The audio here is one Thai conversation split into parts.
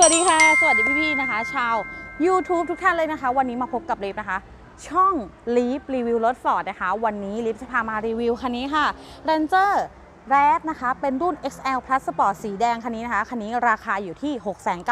สวัสดีค่ะ สวัสดีพี่ๆนะคะ ชาว YouTube ทุกท่านเลยนะคะ วันนี้มาพบกับลิฟนะคะ ช่องลิฟรีวิวรถฟอร์ดนะคะ วันนี้ลิฟจะพามารีวิวคันนี้ค่ะ Ranger r a d นะคะเป็นรุ่น XL Plus Sport สีแดงคันนี้นะคะคันนี้ราคาอยู่ที่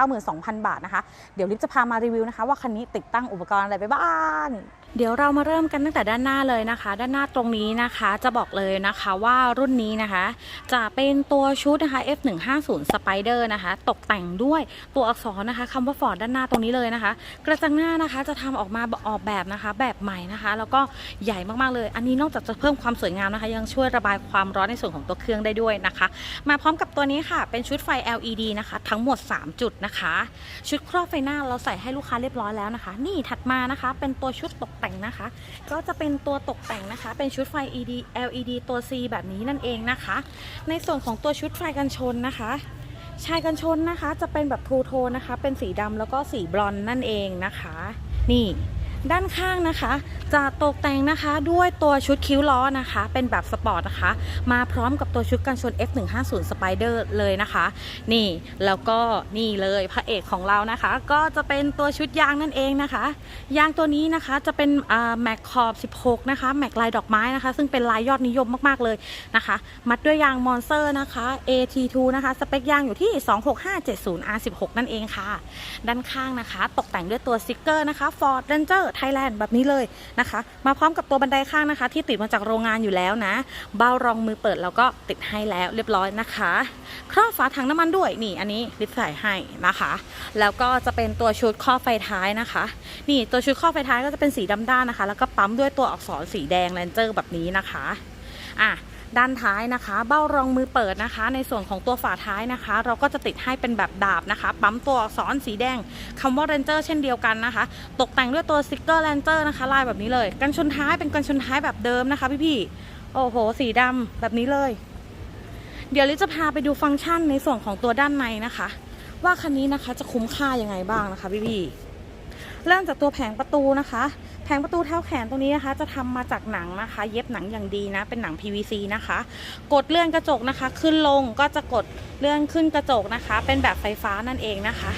692,000 บาทนะคะ เดี๋ยวลิฟจะพามารีวิวนะคะ ว่าคันนี้ติดตั้งอุปกรณ์อะไรไปบ้างเดี๋ยวเรามาเริ่มกันตั้งแต่ด้านหน้าเลยนะคะ ด้านหน้าตรงนี้นะคะจะบอกเลยนะคะว่ารุ่นนี้นะคะ จะเป็นตัวชุดนะคะ F150 Spider นะคะ ตกแต่งด้วยตัวอักษรนะคะคำว่า Ford ด้านหน้าตรงนี้เลยนะคะ กระจังหน้านะคะจะทำออกมาออกแบบนะคะ แบบใหม่นะคะ แล้วก็ใหญ่มากๆเลย อันนี้นอกจากจะเพิ่มความสวยงามนะคะ ยังช่วยระบายความร้อนในส่วนของตัวเครื่องได้ด้วยนะคะ มาพร้อมกับตัวนี้ค่ะ เป็นชุดไฟ LED นะคะ ทั้งหมด 3 จุดนะคะ ชุดครอบไฟหน้าเราใส่ให้ลูกค้าเรียบร้อยแล้วนะคะ นี่ถัดมานะคะ เป็นตัวชุดตกแต่งนะคะ ก็จะเป็นตัวตกแต่งนะคะ เป็นชุดไฟ LED LED ตัว C แบบนี้นั่นเองนะคะ ในส่วนของตัวชุดไฟกันชนนะคะชายกันชนนะคะ จะเป็นแบบทูโทนนะคะ เป็นสีดำแล้วก็สีบลอนด์นั่นเองนะคะ นี่ ด้านข้างนะคะ จะตกแต่งนะคะด้วยตัวชุดคิ้วล้อนะคะ เป็นแบบสปอร์ตนะคะ มาพร้อมกับตัวชุดกันชน F150 Spider เลยนะคะ นี่แล้วก็นี่เลยพระเอกของเรานะคะ ก็จะเป็นตัวชุดยางนั่นเองนะคะ ยางตัวนี้นะคะจะเป็นแม็กขอบ 16 นะคะแม็กลายดอกไม้นะคะ ซึ่งเป็นลายยอดนิยมมากๆเลยนะคะ มัดด้วยยางมอนเซอร์นะคะ AT2 นะคะ สเปคยางอยู่ที่ 26570 R16 นั่นเองค่ะ ด้านข้างนะคะ ตกแต่งด้วยตัวสติกเกอร์นะคะ Ford Ranger Thailand แบบนี้เลยนะคะ มาพร้อมกับตัวบันไดข้างนะคะ ที่ติดมาจากโรงงานอยู่แล้วนะ เบ้ารองมือเปิดแล้วก็ติดให้แล้วเรียบร้อยนะคะครอบฝาถังน้ำมันด้วยนี่อันนี้ลิปใส่ให้นะคะ แล้วก็จะเป็นตัวชุดข้อไฟท้ายนะคะ นี่ตัวชุดข้อไฟท้ายก็จะเป็นสีดำด้านนะคะ แล้วก็ปั๊มด้วยตัวอักษรสีแดงแลนเจอร์แบบนี้นะคะอะ ด้านท้ายนะคะ เบ้ารองมือเปิดนะคะ ในส่วนของตัวฝาท้ายนะคะ เราก็จะติดให้เป็นแบบดาบนะคะ ปั๊มตัวอักษรสีแดงคำว่าเรนเจอร์เช่นเดียวกันนะคะ ตกแต่งด้วยตัวสติกเกอร์แลนเจอร์นะคะ ลายแบบนี้เลยกันชนท้ายเป็นกันชนท้ายแบบเดิมนะคะพี่ๆโอ้โห สีดำแบบนี้เลย เดี๋ยวลิจะพาไปดูฟังก์ชันในส่วนของตัวด้านในนะคะ ว่าคันนี้นะคะจะคุ้มค่ายังไงบ้างนะคะพี่ๆเริ่มจากตัวแผงประตูนะคะ แผงประตูเท้าแขนตรงนี้นะคะ จะทำมาจากหนังนะคะ เย็บหนังอย่างดีนะ เป็นหนัง PVC นะคะ กดเลื่อนกระจกนะคะ ขึ้นลงก็จะกดเลื่อนขึ้นกระจกนะคะ เป็นแบบไฟฟ้านั่นเองนะคะ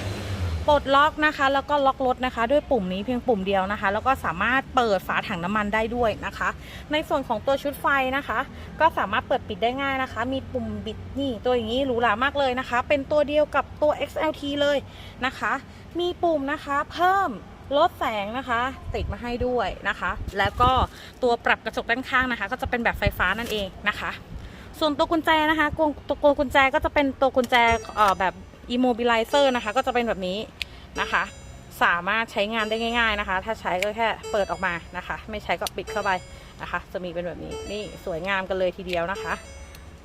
ปลดล็อกนะคะ แล้วก็ล็อกรถนะคะ ด้วยปุ่มนี้เพียงปุ่มเดียวนะคะ แล้วก็สามารถเปิดฝาถังน้ำมันได้ด้วยนะคะ ในส่วนของตัวชุดไฟนะคะ ก็สามารถเปิดปิดได้ง่ายนะคะ มีปุ่มบิดนี่ตัวอย่างนี้หรูหรามากเลยนะคะ เป็นตัวเดียวกับตัว XLT เลยนะคะ มีปุ่มนะคะเพิ่ม ลดแสงนะคะ ติดมาให้ด้วยนะคะ แล้วก็ตัวปรับกระจกด้านข้างนะคะ ก็จะเป็นแบบไฟฟ้านั่นเองนะคะ ส่วนตัวกุญแจนะคะกวตัวกุญแจก็จะเป็นตัวกุญแจเอ่อแบบ immobilizer นะคะ ก็จะเป็นแบบนี้นะคะ สามารถใช้งานได้ง่าย ๆนะคะ ถ้าใช้ก็แค่เปิดออกมานะคะ ไม่ใช้ก็ปิดเข้าไปนะคะ จะมีเป็นแบบนี้นี่สวยงามกันเลยทีเดียวนะคะ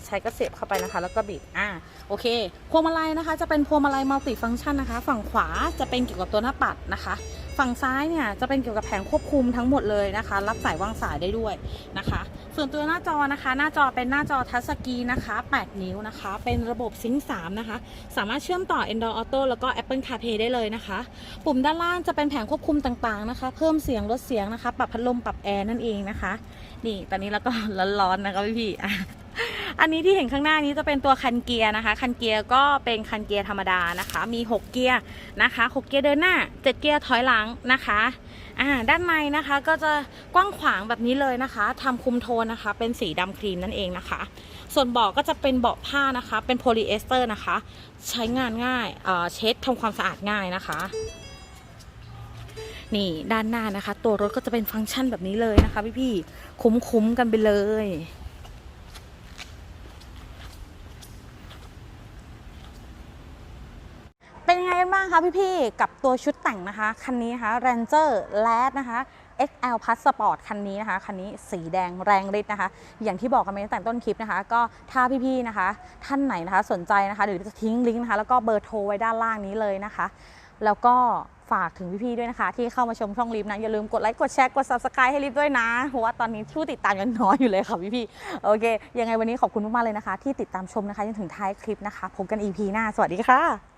ใช้ก็เสียบเข้าไปนะคะ แล้วก็บิด อ่า โอเค พวงมาลัยนะคะ จะเป็นพวงมาลัยมัลติฟังก์ชันนะคะ ฝั่งขวาจะเป็นเกี่ยวกับตัวหน้าปัดนะคะ ฝั่งซ้ายเนี่ยจะเป็นเกี่ยวกับแผงควบคุมทั้งหมดเลยนะคะ รับสายวางสายได้ด้วยนะคะ ส่วนตัวหน้าจอนะคะ หน้าจอเป็นหน้าจอทัชสกรีนนะคะ 8 นิ้วนะคะ เป็นระบบซิงค์3นะคะ สามารถเชื่อมต่อ Android Auto แล้วก็ Apple CarPlay ได้เลยนะคะ ปุ่มด้านล่างจะเป็นแผงควบคุมต่างๆนะคะ เพิ่มเสียงลดเสียงนะคะ ปรับพัดลมปรับแอร์นั่นเองนะคะ นี่ตอนนี้เราก็ร้อนๆนะคะพี่ๆ อันนี้ที่เห็นข้างหน้านี้จะเป็นตัวคันเกียร์นะคะ คันเกียร์ก็เป็นคันเกียร์ธรรมดานะคะ มี 6 เกียร์นะคะ6เกียร์เดินหน้า 7 เกียร์ถอยหลังนะคะอ่าด้านในนะคะก็จะกว้างขวางแบบนี้เลยนะคะทำคุมโทนนะคะ เป็นสีดำครีมนั่นเองนะคะ ส่วนเบาะก็จะเป็นเบาะผ้านะคะ เป็นโพลีเอสเตอร์นะคะ ใช้งานง่ายเอ่อเช็ดทำความสะอาดง่ายนะคะนี่ด้านหน้านะคะ ตัวรถก็จะเป็นฟังก์ชันแบบนี้เลยนะคะพี่ๆคุ้มๆกันไปเลย เป็นยังไงกั นบ้างคะพี่ๆ กับตัวชุดแต่งนะคะ คันนี้นะคะ Ranger l a d นะคะ XL Plus Sport คันนี้นะคะ คันนี้สีแดงแรงฤทธิ์นะคะ อย่างที่บอกกันไปตั้งแต่ต้นคลิปนะคะ ก็ถ้าพี่ๆ นะคะ ท่านไหนนะคะสนใจนะคะหรือจะทิ้งลิงก์นะคะ แล้วก็เบอร์โทรไว้ด้านล่างนี้เลยนะคะ แล้วก็ฝากถึงพี่ๆ ด้วยนะคะ ที่เข้ามาชมช่องลิฟนะ อย่าลืมกดไลค์ กดแชร์ กด subscribe ให้ลิฟด้วยนะ เพราะว่าตอนนี้ผู้ติดตามยังน้อยอยู่เลยค่ะพี่ๆ โอเค ยังไงวันนี้ขอบคุณมากๆ เลยนะคะ ที่ติดตามชมนะคะจนถึงท้ายคลิปนะคะ พบกัน EP หน้า สวัสดีค่ะ